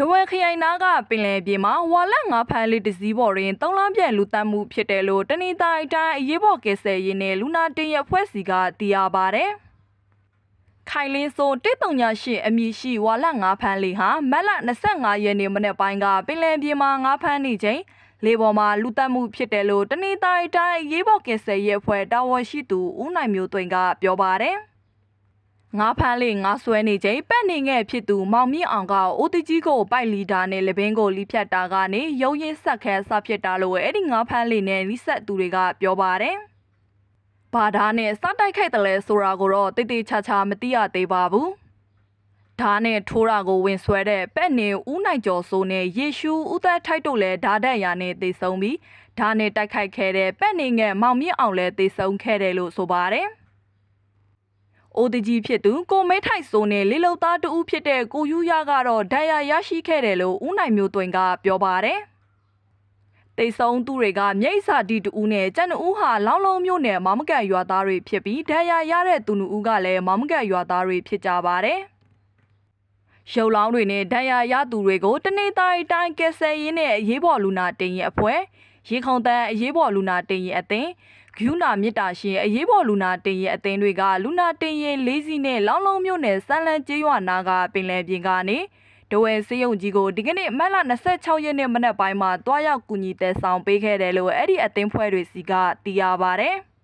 တဝဲခရိုင်နာကပင်လယ်ပြင်မှာဝါလက်ငါးဖမ်းလေးတစ်စီးပေါ်တွင်သုံးလပြည့်လူတက်မှုဖြစ်တယ်လို့တနင်္သာရီတိုင်းအရေးပေါ်ကယ်ဆယ်ရေးနဲ့လူနာတင်ရဖွဲ့စီကသိရပါဗျ။ခိုင်လင်းစိုး138အမည်ရှိဝါလက်ငါးဖမ်းလေးဟာမက်လ25ရက်နေ့မနေ့ပိုင်းကပင်လယ်ပြင်မှာငါးဖမ်းနေချိန်လေပေါ်မှာလူတက်မှုဖြစ်တယ်လို့တနင်္သာရီတိုင်းအရေးပေါ်ကယ်ဆယ်ရေးအဖွဲ့တာဝန်ရှိသူဦးနိုင်မျိုးသွင်းကပြောပါတယ်။ ငါးဖမ်းလေးငါးဆွဲနေချိန်ပက်နေငယ်ဖြစ်သူမောင်မြင့်အောင်ကအိုတီကြီးကိုပိုက်လီတာနဲ့လပင်းကိုလိဖြတ်တာကနေရုံရင်းဆက်ခဲဆဖြစ်တာလို့အဲ့ဒီငါးဖမ်းလေးနဲ့လိဆက်သူတွေကပြောပါတယ်။ဘာဓာနဲ့စတိုက်ခိုက်တယ်လဲဆိုတာကိုတော့တိတိချာချာမသိရသေးပါဘူး။ဓာနဲ့ထိုးတာကိုဝင်ဆွဲတဲ့ပက်နေဦးနိုင်ကျော်စိုးနဲ့ယေရှုဦးသက်ထိုက်တို့လည်းဓာတက်ရာနဲ့တေဆုံးပြီးဓာနဲ့တိုက်ခိုက်ခဲ့တဲ့ပက်နေငယ်မောင်မြင့်အောင်လည်းတေဆုံးခဲ့တယ်လို့ဆိုပါတယ်။ အိုတကြီးဖြစ်သူကိုမဲထိုက်စိုးနဲ့လေလုံသားတူဦးဖြစ်တဲ့ကိုယူရကတော့ဒဏ်ရာရရှိခဲ့တယ်လို့ဦးနိုင်မျိုးသွင်းကပြောပါတယ်။တိတ်ဆုံးသူတွေကမြိတ်စာတီတူဦးနဲ့ကျန်တူဦးဟာလောင်းလုံးမျိုးနဲ့မောင်မကတ်ရွာသားတွေဖြစ်ပြီးဒဏ်ရာရတဲ့သူတူဦးကလည်းမောင်မကတ်ရွာသားတွေဖြစ်ကြပါတယ်။ရုပ်လောင်းတွေနဲ့ဒဏ်ရာရသူတွေကိုတနေ့တိုင်းတိုင်းကက်ဆယ်ရင်းနဲ့အရေးပေါ်လူနာတင်ရင်အဖွဲ့ ရေခုံတန်းအရေးပေါ်လူနာတင်ရင်အသင်းဂယူနာမြစ်တာရှင်အရေးပေါ်လူနာတင်ရင်အသင်းတွေကလူနာတင်ရင်လေးစီးနဲ့လောင်းလုံးမြို့နယ်စမ်းလန်းကျေးရွာနာကပင်လယ်ပြင်ကနေဒဝဲစေးရုံကြီးကိုဒီကနေ့မတ်လ26ရက်နေ့မနက်ပိုင်းမှာတွားရောက်ကူညီတဲ့ဆောင်ပေးခဲ့တယ်လို့အဲ့ဒီအသင်းဖွဲ့တွေစီကသိရပါဗျ။